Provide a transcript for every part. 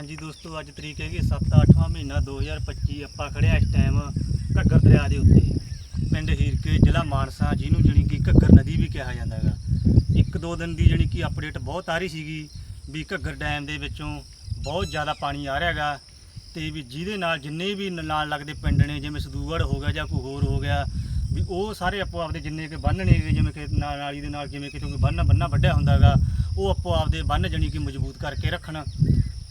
ਹਾਂਜੀ ਦੋਸਤੋ, ਅੱਜ ਤਰੀਕ ਹੈਗੀ 7-8ਵਾਂ ਮਹੀਨਾ 2025 ਆਪਾਂ ਖੜਿਆ ਇਸ ਟਾਈਮ ਘੱਗਰ ਦਰਿਆ ਦੇ ਉੱਤੇ। ਪਿੰਡ ਹੀਰਕੇ, ਜ਼ਿਲ੍ਹਾ ਮਾਨਸਾ, ਜਿਹਨੂੰ ਜਣੀ ਕਿ ਘੱਗਰ ਨਦੀ ਵੀ ਕਿਹਾ ਜਾਂਦਾ ਹੈਗਾ। ਇੱਕ ਦੋ ਦਿਨ ਦੀ ਜਣੀ ਕਿ ਅਪਡੇਟ ਬਹੁਤ ਆ ਰਹੀ ਸੀਗੀ ਵੀ ਘੱਗਰ ਡੈਮ ਦੇ ਵਿੱਚੋਂ ਬਹੁਤ ਜ਼ਿਆਦਾ ਪਾਣੀ ਆ ਰਿਹਾ ਹੈਗਾ ਤੇ ਵੀ ਜਿਹਦੇ ਨਾਲ ਜਿੰਨੇ ਵੀ ਨ- ਨਾਲ ਲੱਗਦੇ ਪਿੰਡ ਨੇ, ਜਿਵੇਂ ਸਦੂਗੜ ਹੋ ਗਿਆ ਜਾਂ ਕੋਈ ਹੋਰ ਹੋ ਗਿਆ, ਵੀ ਉਹ ਸਾਰੇ ਆਪੋ ਆਪਦੇ ਜਿੰਨੇ ਕਿ ਬੰਨ ਨੇ, ਜਿਵੇਂ ਕਿ ਨਾ- ਨਾਲੀ ਦੇ ਨਾਲ ਜਿਵੇਂ ਕਿ ਕੋਈ ਬੰਨ ਬੰਨਾ ਵੱਢਿਆ ਹੁੰਦਾ ਹੈਗਾ, ਉਹ ਆਪੋ ਆਪਦੇ ਬੰਨ ਜਣੀ ਕਿ ਮਜ਼ਬੂਤ ਕਰਕੇ ਰੱਖਣ।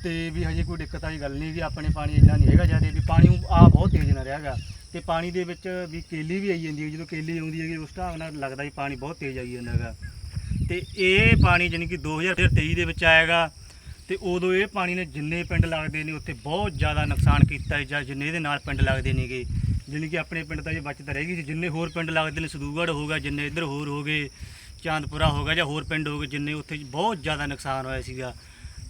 ਤੇ ਵੀ ਹਜੇ ਕੋਈ ਦਿੱਕਤ ਵਾਲੀ ਗੱਲ ਨਹੀਂ ਵੀ ਆਪਣੇ ਪਾਣੀ ਇੰਨਾ ਨਹੀਂ ਹੈਗਾ ਜ਼ਿਆਦਾ, ਵੀ ਪਾਣੀ ਆ ਬਹੁਤ ਤੇਜ਼ ਨਾਲ ਰਿਹਾਗਾ ਤੇ ਪਾਣੀ ਦੇ ਵਿੱਚ ਵੀ ਕੇਲੀ ਵੀ ਆਈ ਜਾਂਦੀ ਹੈ, ਜਦੋਂ ਕੇਲੀ ਆਉਂਦੀ ਹੈਗੀ, ਉਸ ਢੰਗ ਨਾਲ ਲੱਗਦਾ ਵੀ ਪਾਣੀ ਬਹੁਤ ਤੇਜ਼ ਆਈ ਜਾਂਦਾ ਹੈਗਾ। ਤੇ ਇਹ ਪਾਣੀ ਜਾਣੀ ਕਿ 2023 ਦੇ ਵਿੱਚ ਆਏਗਾ, ਤੇ ਉਦੋਂ ਇਹ ਪਾਣੀ ਨੇ ਜਿੰਨੇ ਪਿੰਡ ਲੱਗਦੇ ਨੇ, ਉੱਥੇ ਬਹੁਤ ਜ਼ਿਆਦਾ ਨੁਕਸਾਨ ਕੀਤਾ ਹੈ, ਜਾਂ ਜਿੰਨੇ ਇਹਦੇ ਨਾਲ ਪਿੰਡ ਲੱਗਦੇ ਨੇਗੇ। ਜਾਣੀ ਕਿ ਆਪਣੇ ਪਿੰਡ ਤਾਂ ਜੇ ਬਚਤ ਰਹੇਗੀ ਸੀ, ਜਿੰਨੇ ਹੋਰ ਪਿੰਡ ਲੱਗਦੇ ਨੇ ਸਦੂਗੜ ਹੋਗਾ ਜਿੰਨੇ ਇੱਧਰ ਹੋਰ ਹੋ ਗਏ, ਚਾਂਦਪੁਰਾ ਹੋਗਾ ਜਾਂ ਹੋਰ ਪਿੰਡ ਹੋ ਗਏ, ਜਿੰਨੇ ਉੱਥੇ ਬਹੁਤ ਜ਼ਿਆਦਾ ਨੁਕਸਾਨ ਹੋਇਆ ਸੀਗਾ।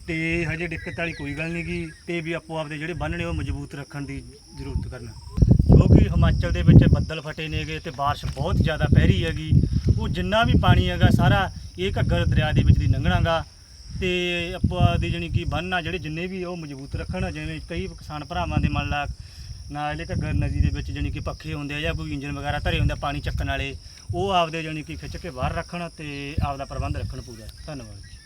ਤੇ ਹਜੇ ਦਿੱਕਤ ਵਾਲੀ ਕੋਈ ਗੱਲ ਨਹੀਂ ਗੀ, ਤੇ ਵੀ ਆਪੋ ਆਪਦੇ ਜਿਹੜੇ ਬੰਨ ਨੇ ਉਹ ਮਜ਼ਬੂਤ ਰੱਖਣ ਦੀ ਜ਼ਰੂਰਤ ਕਰਨਾ। ਕਿਉਂਕਿ ਹਿਮਾਚਲ ਦੇ ਵਿੱਚ ਬੱਦਲ ਫਟੇ ਨੇਗੇ ਤੇ ਬਾਰਿਸ਼ ਬਹੁਤ ਜ਼ਿਆਦਾ ਪੈ ਰਹੀ ਹੈਗੀ। ਉਹ ਜਿੰਨਾ ਵੀ ਪਾਣੀ ਹੈਗਾ, ਸਾਰਾ ਇਹ ਘੱਗਰ ਦਰਿਆ ਦੇ ਵਿੱਚ ਦੀ ਲੰਘਣਾਗਾ। ਤੇ ਆਪਾਂ ਦੀ ਜਾਣੀ ਕਿ ਬੰਨ ਆ, ਜਿਹੜੇ ਜਿੰਨੇ ਵੀ ਉਹ ਮਜ਼ਬੂਤ ਰੱਖਣ, ਜਿਵੇਂ ਕਈ ਕਿਸਾਨ ਭਰਾਵਾਂ ਦੇ ਮੰਨ ਲਾ ਨਾਲ ਇਹ ਘੱਗਰ ਨਦੀ ਦੇ ਵਿੱਚ ਜਾਣੀ ਕਿ ਪੱਖੇ ਹੁੰਦੇ ਆ ਜਾਂ ਕੋਈ ਇੰਜਨ ਵਗੈਰਾ ਧਰੇ ਹੁੰਦੇ ਆ ਪਾਣੀ ਚੱਕਣ ਵਾਲੇ, ਉਹ ਆਪਦੇ ਜਾਣੀ ਕਿ ਖਿੱਚ ਕੇ ਬਾਹਰ ਰੱਖਣ ਤੇ ਆਪਦਾ ਪ੍ਰਬੰਧ ਰੱਖਣ ਪੂਰਾ ਧੰਨਵਾਦ